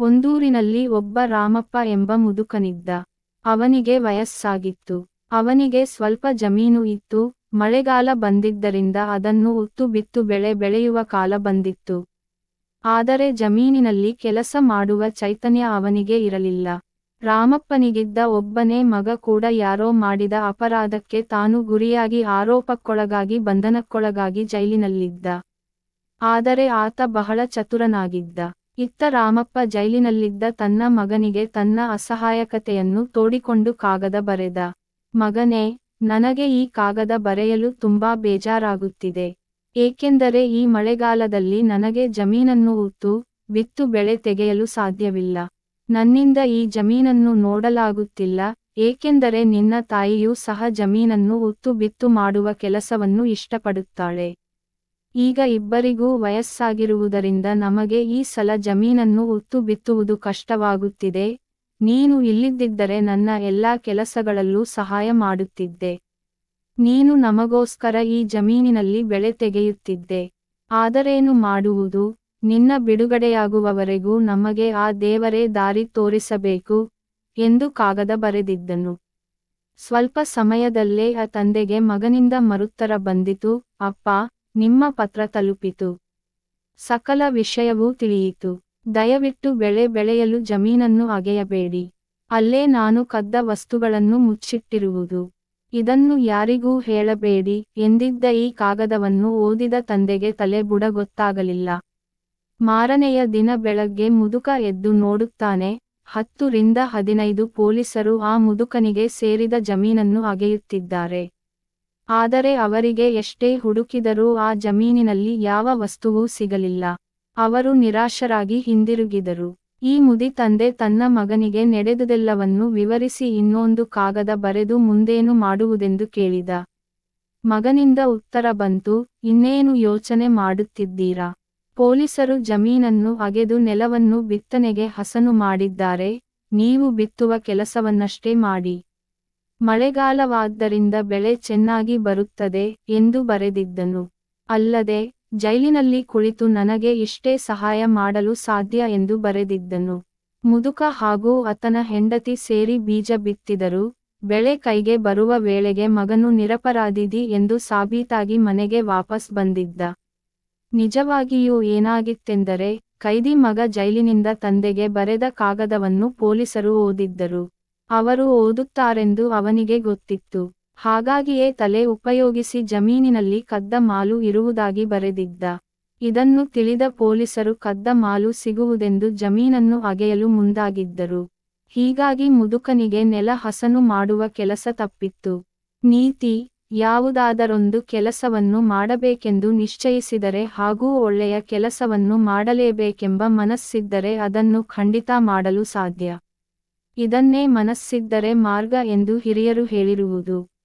ಒಂದೂರಿನಲ್ಲಿ ಒಬ್ಬ ರಾಮಪ್ಪ ಎಂಬ ಮುದುಕನಿದ್ದ. ಅವನಿಗೆ ವಯಸ್ಸಾಗಿತ್ತು. ಅವನಿಗೆ ಸ್ವಲ್ಪ ಜಮೀನು ಇತ್ತು. ಮಳೆಗಾಲ ಬಂದಿದ್ದರಿಂದ ಅದನ್ನು ಉತ್ತು ಬಿತ್ತು ಬೆಳೆ ಬೆಳೆಯುವ ಕಾಲ ಬಂದಿತ್ತು. ಆದರೆ ಜಮೀನಿನಲ್ಲಿ ಕೆಲಸ ಮಾಡುವ ಚೈತನ್ಯ ಅವನಿಗೆ ಇರಲಿಲ್ಲ. ರಾಮಪ್ಪನಿಗಿದ್ದ ಒಬ್ಬನೇ ಮಗ ಕೂಡ ಯಾರೋ ಮಾಡಿದ ಅಪರಾಧಕ್ಕೆ ತಾನು ಗುರಿಯಾಗಿ ಆರೋಪಕ್ಕೊಳಗಾಗಿ ಬಂಧನಕ್ಕೊಳಗಾಗಿ ಜೈಲಿನಲ್ಲಿದ್ದ. ಆದರೆ ಆತ ಬಹಳ ಚತುರನಾಗಿದ್ದ. ಇತ್ತ ರಾಮಪ್ಪ ಜೈಲಿನಲ್ಲಿದ್ದ ತನ್ನ ಮಗನಿಗೆ ತನ್ನ ಅಸಹಾಯಕತೆಯನ್ನು ತೋಡಿಕೊಂಡು ಕಾಗದ ಬರೆದ. ಮಗನೇ, ನನಗೆ ಈ ಕಾಗದ ಬರೆಯಲು ತುಂಬಾ ಬೇಜಾರಾಗುತ್ತಿದೆ. ಏಕೆಂದರೆ ಈ ಮಳೆಗಾಲದಲ್ಲಿ ನನಗೆ ಜಮೀನನ್ನು ಉತ್ತು ಬಿತ್ತು ಬೆಳೆ ತೆಗೆಯಲು ಸಾಧ್ಯವಿಲ್ಲ. ನನ್ನಿಂದ ಈ ಜಮೀನನ್ನು ನೋಡಲಾಗುತ್ತಿಲ್ಲ, ಏಕೆಂದರೆ ನಿನ್ನ ತಾಯಿಯೂ ಸಹ ಜಮೀನನ್ನು ಉತ್ತು ಬಿತ್ತು ಮಾಡುವ ಕೆಲಸವನ್ನು ಇಷ್ಟಪಡುತ್ತಾಳೆ. ಈಗ ಇಬ್ಬರಿಗೂ ವಯಸ್ಸಾಗಿರುವುದರಿಂದ ನಮಗೆ ಈ ಸಲ ಜಮೀನನ್ನು ಉತ್ತು ಬಿತ್ತುವುದು ಕಷ್ಟವಾಗುತ್ತಿದೆ. ನೀನು ಇಲ್ಲಿದ್ದಿದ್ದರೆ ನನ್ನ ಎಲ್ಲಾ ಕೆಲಸಗಳಲ್ಲೂ ಸಹಾಯ ಮಾಡುತ್ತಿದ್ದೆ. ನೀನು ನಮಗೋಸ್ಕರ ಈ ಜಮೀನಿನಲ್ಲಿ ಬೆಳೆ ತೆಗೆಯುತ್ತಿದ್ದೆ. ಆದರೇನು ಮಾಡುವುದು? ನಿನ್ನ ಬಿಡುಗಡೆಯಾಗುವವರೆಗೂ ನಮಗೆ ಆ ದೇವರೇ ದಾರಿ ತೋರಿಸಬೇಕು ಎಂದು ಕಾಗದ ಬರೆದಿದ್ದನು. ಸ್ವಲ್ಪ ಸಮಯದಲ್ಲೇ ಆ ತಂದೆಗೆ ಮಗನಿಂದ ಮರುತ್ತರ ಬಂದಿತು. ಅಪ್ಪ ನಿಮ್ಮ ಪತ್ರ ತಲುಪಿತು. ಸಕಲ ವಿಷಯವೂ ತಿಳಿಯಿತು. ದಯವಿಟ್ಟು ಬೆಳೆ ಬೆಳೆಯಲು ಜಮೀನನ್ನು ಅಗೆಯಬೇಡಿ. ಅಲ್ಲೇ ನಾನು ಕದ್ದ ವಸ್ತುಗಳನ್ನು ಮುಚ್ಚಿಟ್ಟಿರುವುದು. ಇದನ್ನು ಯಾರಿಗೂ ಹೇಳಬೇಡಿ ಎಂದಿದ್ದ ಈ ಕಾಗದವನ್ನು ಓದಿದ ತಂದೆಗೆ ತಲೆ ಬುಡ ಗೊತ್ತಾಗಲಿಲ್ಲ ಮಾರನೆಯ ದಿನ ಬೆಳಗ್ಗೆ ಮುದುಕ ಎದ್ದು ನೋಡುತ್ತಾನೆ, ಹತ್ತು ರಿಂದ ಹದಿನೈದು ಪೊಲೀಸರು ಆ ಮುದುಕನಿಗೆ ಸೇರಿದ ಜಮೀನನ್ನು ಅಗೆಯುತ್ತಿದ್ದಾರೆ. ಆದರೆ ಅವರಿಗೆ ಎಷ್ಟೇ ಹುಡುಕಿದರೂ ಆ ಜಮೀನಿನಲ್ಲಿ ಯಾವ ವಸ್ತುವೂ ಸಿಗಲಿಲ್ಲ. ಅವರು ನಿರಾಶರಾಗಿ ಹಿಂದಿರುಗಿದರು. ಈ ಮುದಿ ತಂದೆ ತನ್ನ ಮಗನಿಗೆ ನಡೆದುದೆಲ್ಲವನ್ನು ವಿವರಿಸಿ ಇನ್ನೊಂದು ಕಾಗದ ಬರೆದು ಮುಂದೇನು ಮಾಡುವುದೆಂದು ಕೇಳಿದ. ಮಗನಿಂದ ಉತ್ತರ ಬಂತು, ಇನ್ನೇನು ಯೋಚನೆ ಮಾಡುತ್ತಿದ್ದೀರಾ? ಪೊಲೀಸರು ಜಮೀನನ್ನು ಅಗೆದು ನೆಲವನ್ನು ಬಿತ್ತನೆಗೆ ಹಸನು ಮಾಡಿದ್ದಾರೆ, ನೀವು ಬಿತ್ತುವ ಕೆಲಸವನ್ನಷ್ಟೇ ಮಾಡಿ. ಮಳೆಗಾಲವಾದ್ದರಿಂದ ಬೆಳೆ ಚೆನ್ನಾಗಿ ಬರುತ್ತದೆ ಎಂದು ಬರೆದಿದ್ದನು. ಅಲ್ಲದೆ, ಜೈಲಿನಲ್ಲಿ ಕುಳಿತು ನನಗೆ ಇಷ್ಟೇ ಸಹಾಯ ಮಾಡಲು ಸಾಧ್ಯ ಎಂದು ಬರೆದಿದ್ದನು. ಮುದುಕ ಹಾಗೂ ಆತನ ಹೆಂಡತಿ ಸೇರಿ ಬೀಜ ಬಿತ್ತಿದರು, ಬೆಳೆ ಕೈಗೆ ಬರುವ ವೇಳೆಗೆ ಮಗನು ನಿರಪರಾಧಿದಿ ಎಂದು ಸಾಬೀತಾಗಿ ಮನೆಗೆ ವಾಪಸ್ ಬಂದಿದ್ದ. ನಿಜವಾಗಿಯೂ ಏನಾಗಿತ್ತೆಂದರೆ, ಕೈದಿ ಮಗ ಜೈಲಿನಿಂದ ತಂದೆಗೆ ಬರೆದ ಕಾಗದವನ್ನು ಪೊಲೀಸರು ಓದಿದ್ದರು. ಅವರು ಓದುತ್ತಾರೆಂದು ಅವನಿಗೆ ಗೊತ್ತಿತ್ತು. ಹಾಗಾಗಿಯೇ ತಲೆ ಉಪಯೋಗಿಸಿ ಜಮೀನಿನಲ್ಲಿ ಕದ್ದ ಮಾಲು ಇರುವುದಾಗಿ ಬರೆದಿದ್ದ. ಇದನ್ನು ತಿಳಿದ ಪೊಲೀಸರು ಕದ್ದ ಮಾಲು ಸಿಗುವುದೆಂದು ಜಮೀನನ್ನು ಅಗೆಯಲು ಮುಂದಾಗಿದ್ದರು. ಹೀಗಾಗಿ ಮುದುಕನಿಗೆ ನೆಲ ಹಸನು ಮಾಡುವ ಕೆಲಸ ತಪ್ಪಿತ್ತು. ನೀತಿ, ಯಾವುದಾದರೊಂದು ಕೆಲಸವನ್ನು ಮಾಡಬೇಕೆಂದು ನಿಶ್ಚಯಿಸಿದರೆ ಹಾಗೂ ಒಳ್ಳೆಯ ಕೆಲಸವನ್ನು ಮಾಡಲೇಬೇಕೆಂಬ ಮನಸ್ಸಿದ್ದರೆ ಅದನ್ನು ಖಂಡಿತ ಮಾಡಲು ಸಾಧ್ಯ. ಇದನ್ನೇ ಮನಸ್ಸಿದ್ದರೆ ಮಾರ್ಗ ಎಂದು ಹಿರಿಯರು ಹೇಳಿರುವುದು.